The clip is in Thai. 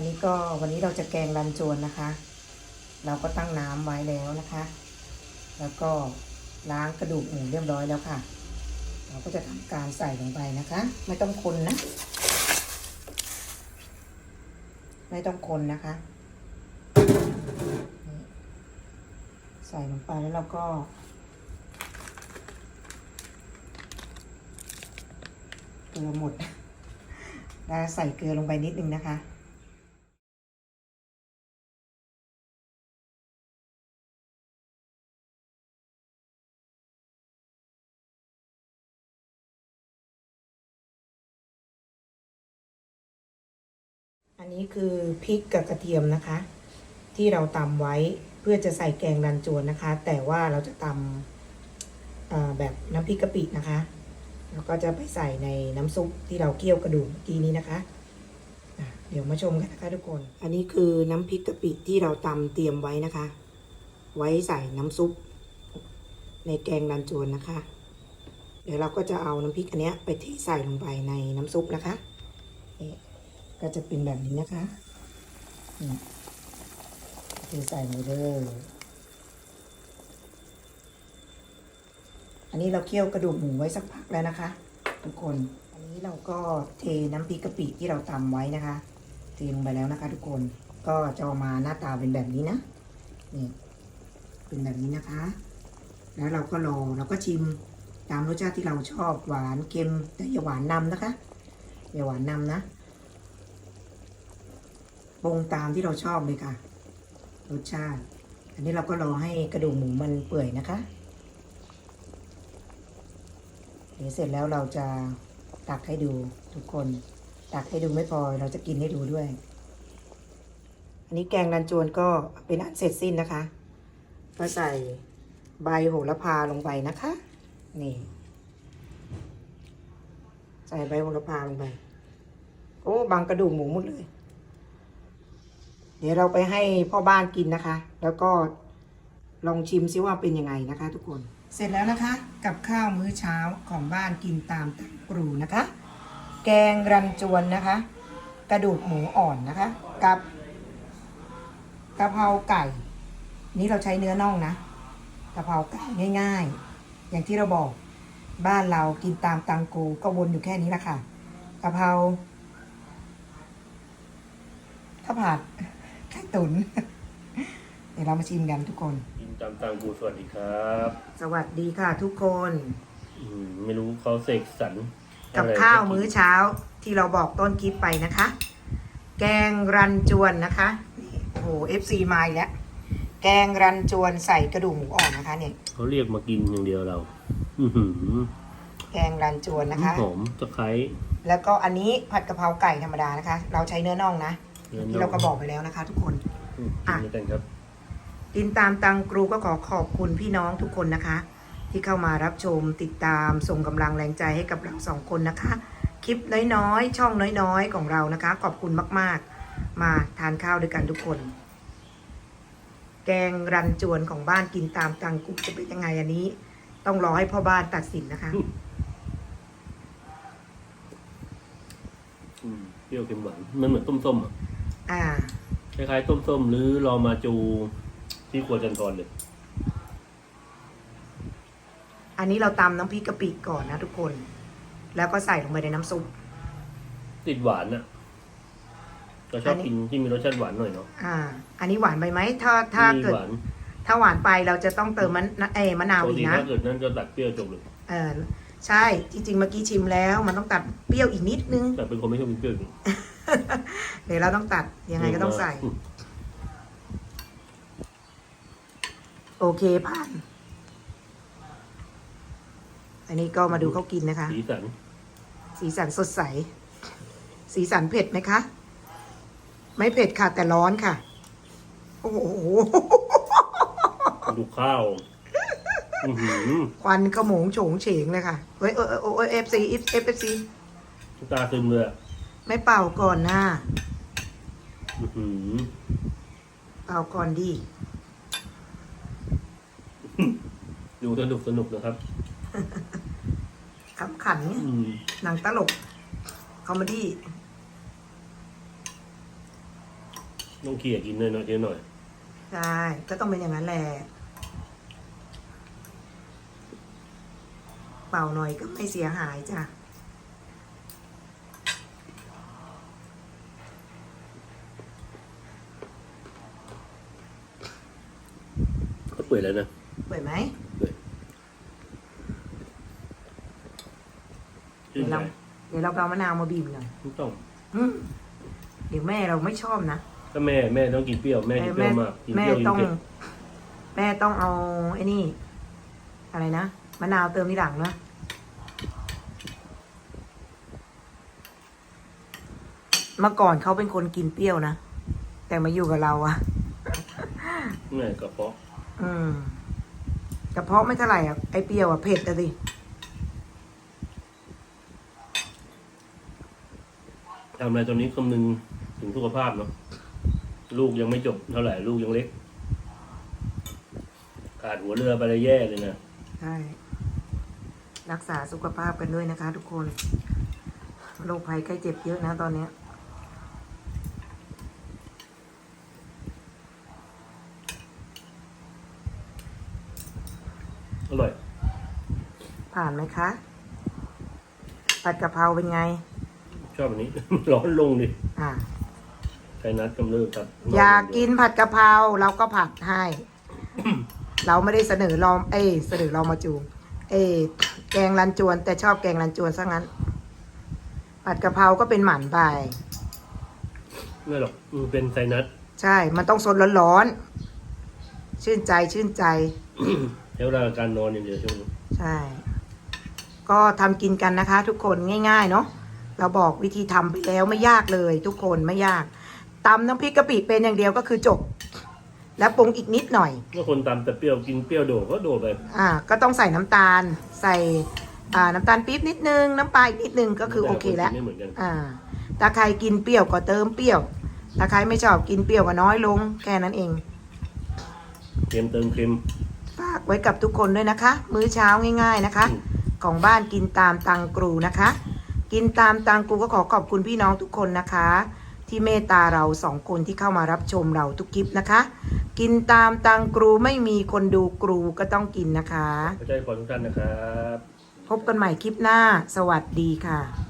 อันนี้ก็วันนี้เราจะแกงรันจวนนะคะ เราก็ตั้งน้ำไว้แล้วนะคะ แล้วก็ล้างกระดูกหมูเรียบร้อยแล้วค่ะ เราก็จะทำการใส่ลงไปนะคะ ไม่ต้องคนนะ ไม่ต้องคนนะคะ ใส่ลงไปแล้วเราก็เกลือหมด แล้วใส่เกลือลงไปนิดนึงนะคะ อันนี้คือพริกกับกระเทียมนะคะ ที่เราตำไว้เพื่อจะใส่แกงรันจวนนะคะ แต่ว่าเราจะตำแบบน้ำพริกกะปินะคะแล้วก็จะไปใส่ในน้ำซุปที่เราเคี่ยวกระดูกเมื่อกี้นี้นะคะ เดี๋ยวมาชมกันนะคะทุกคน อันนี้คือน้ำพริกกะปิที่เราตำเตรียมไว้นะคะ ไว้ใส่น้ำซุป ในแกงรันจวนนะคะ เดี๋ยวเราก็จะเอาน้ำพริกอันเนี้ยไปเทใส่ลงไปในน้ำซุปนะคะนี่ ก็จะเป็นแบบนี้นะคะคือใส่หมดเลยอันนี้เราเคี่ยวกระดูกหมูไว้สักพักแล้วนะคะ ทุกคน อันนี้เราก็เทน้ำพริกกะปิที่เราตำไว้นะคะเทลงไปแล้วนะคะ ทุกคน ก็จะออกมาหน้าตาเป็นแบบนี้นะ นี่ เป็นแบบนี้นะคะ แล้วเราก็รอเราก็ชิมตามรสชาติที่เราชอบหวานเค็มแต่อย่าหวานนำนะคะอย่าหวานนำนะ ปรุงตามที่เราชอบเลยค่ะ รสชาติ อันนี้เราก็รอให้กระดูกหมูมันเปื่อยนะคะเดี๋ยวเสร็จแล้วเราจะตักให้ดูทุกคน ตักให้ดูไม่พอเราจะกินให้ดูด้วย อันนี้แกงรันจวนก็เป็นอันเสร็จสิ้นนะคะ ก็ใส่ใบโหระพาลงไปนะคะ นี่ ใส่ใบโหระพาลงไป โอ้บางกระดูกหมูหมดเลย เดี๋ยวเราไปให้พ่อบ้านกินนะคะ แล้วก็ลองชิมซิว่าเป็นยังไงนะคะ ทุกคน เสร็จแล้วนะคะ กับข้าวมื้อเช้าของบ้านกินตามตังกรูนะคะ แกงรันจวนนะคะ กระดูกหมูอ่อนนะคะ กับกะเพราไก่ นี่เราใช้เนื้อน่องนะกะเพราไก่ง่าย ๆ อย่างที่เราบอกบ้านเรากินตามตังกูก็วนอยู่แค่นี้แหละค่ะกะเพราข้าวผัด ไข่ตุ๋นเดี๋ยวเรามาชิมกันทุกคน กินตามตามกูสวัสดีครับสวัสดีค่ะทุกคน อืมไม่รู้เขาเสกสรรกับอะไรข้าวมื้อเช้าที่เราบอกต้นคลิปไปนะคะ แกงรันจวนนะคะนี่โอ้โห FC มาอีกแล้ว แกงรันจวนใส่กระดูกหมูอ่อนนะคะเนี่ยเขาเรียกมากินอย่างเดียวเรา อื้อหือแกงรันจวนนะคะ หอมตะไคร้แล้วก็อันนี้ผัดกะเพราไก่ธรรมดานะคะ เราใช้เนื้อน่องนะเนื้อน่อง ที่เราก็บอกไปแล้วนะคะ ทุกคนอืมกินด้วยกันครับกินตามตังครูก็ขอขอบคุณพี่น้องทุกคนนะคะ ที่เข้ามารับชมติดตามส่งกำลังแรงใจให้กับเราสองคนนะคะ คลิปน้อยๆ ช่องน้อยๆ ของเรานะคะ ขอบคุณมากๆ มาทานข้าวด้วยกันทุกคน แกงรันจวนของบ้านกินตามตังกุจะเป็นยังไงอันนี้ ต้องรอให้พ่อบ้านตัดสินนะคะอืมเปรี้ยวเค็มหวานมันเหมือนต้มส้มๆอะ อ่า คล้ายๆต้มส้มหรือรอมาจูที่ครัวจันทร์เลย อันนี้เราตำน้ำพริกกะปิก่อนนะทุกคน แล้วก็ใส่ลงไปในน้ำซุป ติดหวานอะเราชอบกินที่มีรสชาติหวานหน่อยเนาะอ่า อันนี้หวานไปไหม ถ้าถ้ามีเกิดหวานถ้าหวานไปเราจะต้องเติมมันเอยมะนาวปกอีติกนะ ถ้าเกิดนั่นก็ตัดเปรี้ยวจบเลยเออใช่ จริงๆเมื่อกี้ชิมแล้ว มันต้องตัดเปรี้ยวอีกนิดนึง แต่เป็นคนไม่ชอบกินเปรี้ยวจริง เดี๋ยวเราต้องตัดยังไงก็ต้องใส่มโอเคผ่าน อันนี้ก็มาดูเขากินนะคะ สีสัน สีสันสดใส สีสันเผ็ดไหมคะ ไม่เผ็ดค่ะ แต่ร้อนค่ะ โอ้โหดูข้าวอื้อหือควันขโมงโฉงเฉงเลยค่ะ เฮ้ยเออเออเอฟซีเอฟเอฟซีน้ำตาซึมเลยอะ ไม่เป่าก่อนนะอื้อหือเป่าก่อนดีดูสนุกสนุกนะครับขำขันเนี่ยอืมหนังตลกคอมเมดี้ต้องเขี่ยกินหน่อยหน่อยเดียวหน่อยใช่ก็ต้องเป็นอย่างนั้นแหละเป่าหน่อยก็ไม่เสียหายจ้ะ เปื่อยแล้วนะเปิดไหมเปื่อยชื่นใจเดี๋ยวเราเอามะนาวมาบีบหน่อยไม่ต้องอืมเดี๋ยวแม่เราไม่ชอบนะถ้าแม่แม่ต้องกินเปรี้ยวแม่กินเปรี้ยวมากกินแม่เปรี้ยวกินต้อง เผ็ดแม่ต้องเอาไอ้นี่ อะไรนะมะนาวเติมทีหลังนะเมื่อก่อนเขาเป็นคนกินเปรี้ยวนะแต่มาอยู่กับเราอะ แม่กระเพาะ อืมกระเพาะไม่เท่าไหร่อะไอเปรี้ยวอะเผ็ดอะดิทำอะไรตอนนี้คำนึงถึงสุขภาพเนาะลูกยังไม่จบเท่าไหร่ลูกยังเล็ก ขาดหัวเรือไปเลยแย่เลยนะใช่รักษาสุขภาพกันด้วยนะคะ ทุกคนโรคภัยใกล้เจ็บเยอะนะตอนเนี้ย อร่อย ผ่านไหมคะ ผัดกะเพราเป็นไง ชอบอันนี้ ร้อนลงดิอ่าใช้นัดกำเริบครับอยากกินผัดกะเพราเราก็ผัดให้ เราไม่ได้เสนอลอมเอ้ยเสนอลอมมาจูงเอ้ยแกงรันจวน แต่ชอบแกงรันจวนซะงั้น ผัดกะเพราก็เป็นหมันไปไม่หรอกมันเป็นไซนัสใช่ มันต้องสดร้อนๆชื่นใจชื่นใจ ใช้เวลาการนอนอย่างเดียวช่วงนี้ ใช่ ก็ทำกินกันนะคะ ทุกคนง่าย ๆ เนาะเราบอกวิธีทำไปแล้วไม่ยากเลย ทุกคนไม่ยากตำน้ำพริกกะปิเป็นอย่างเดียวก็คือจบ แล้วปรุงอีกนิดหน่อยเมื่อคนตำแต่เปรี้ยวกินเปรี้ยวโดดก็โดดไปอ่า ก็ต้องใส่น้ำตาล ใส่อ่าน้ำตาลปี๊บนิดนึงน้ำปลาอีกนิดนึงก็คือโอเคแล้วไม่เหมือนกันอ่าถ้าใครกินเปรี้ยวก็เติมเปรี้ยวถ้าใครไม่ชอบกินเปรี้ยวก็น้อยลงแค่นั้นเองเค็มเติมเค็มฝากไว้กับทุกคนด้วยนะคะ มื้อเช้าง่าย ๆนะคะอืม ของบ้านกินตามตังกรูนะคะ กินตามตังกรูก็ขอขอบคุณพี่น้องทุกคนนะคะ ที่เมตตาเราสองคนที่เข้ามารับชมเราทุกคลิปนะคะ กินตามตังกรูไม่มีคนดูกรูก็ต้องกินนะคะ ขอใจพรทุกท่านนะครับ พบกันใหม่คลิปหน้า สวัสดีค่ะ